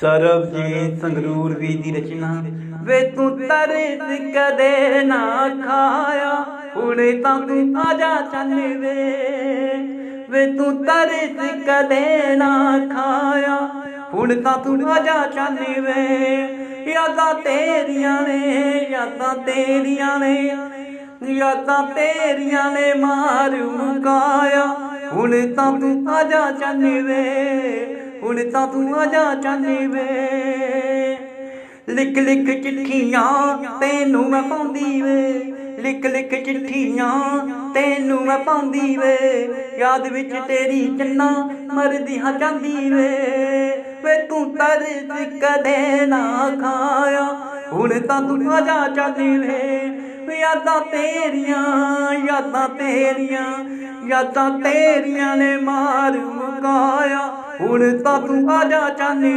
ਸਰਬਜੀਤ ਸੰਗਰੂਰ ਵੀ ਦੀ ਰਚਨਾ। ਵੇ ਤੂੰ ਤਰਸ ਕਦੇ ਨਾ ਖਾਇਆ, ਹੁਣੇ ਤਾਂ ਤੂੰ ਆਜਾ ਚੱਲ ਵੇ। ਵੇ ਤੂੰ ਤਰਸ ਕਦੇ ਨਾ ਖਾਇਆ, ਹੁਣ ਤਾਂ ਤੂੰ ਆਜਾ ਚੱਲ ਵੇ। ਯਾਦਾਂ ਤੇਰੀਆਂ ਨੇ, ਯਾਦਾਂ ਤੇਰੀਆਂ ਨੇ, ਯਾਦਾਂ ਤੇਰੀਆਂ ਨੇ ਮਾਰ ਮੁਕਾਇਆ, ਹੁਣ ਤਾਂ ਤੂੰ ਆਜਾ ਚੱਲ ਵੇ। ਹੁਣ ਤਾਂ ਤੂੰ ਆਜਾ ਚੱਲ ਵੇ। ਲਿਖ ਲਿਖ ਚਿੱਠੀਆਂ ਤੈਨੂੰ ਮੈਂ ਪਾਉਂਦੀ ਵੇ। ਲਿਖ ਲਿਖ ਚਿੱਠੀਆਂ ਤੈਨੂੰ ਮੈਂ ਪਾਉਂਦੀ ਵੇ। ਯਾਦ ਵਿੱਚ ਤੇਰੀ ਚੰਨਾ ਮਰਦੀ ਹਾਂ ਜਾਂਦੀ ਵੇ। ਵੇ ਤੂੰ ਤਰਸ ਕਦੇ ਨਾ ਖਾਇਆ। ਹੁਣ ਤਾਂ ਤੂੰ ਆਜਾ ਚੱਲੀ ਵੇ। ਯਾਦਾਂ ਤੇਰੀਆਂ ਯਾਦਾਂ ਤੇਰੀਆਂ ਯਾਦਾਂ ਤੇਰੀਆਂ ਨੇ ਮਾਰ ਮੁਕਾਇਆ। ਹੁਣ ਤਾਂ ਤੂੰ ਜਾ ਚੱਲੀ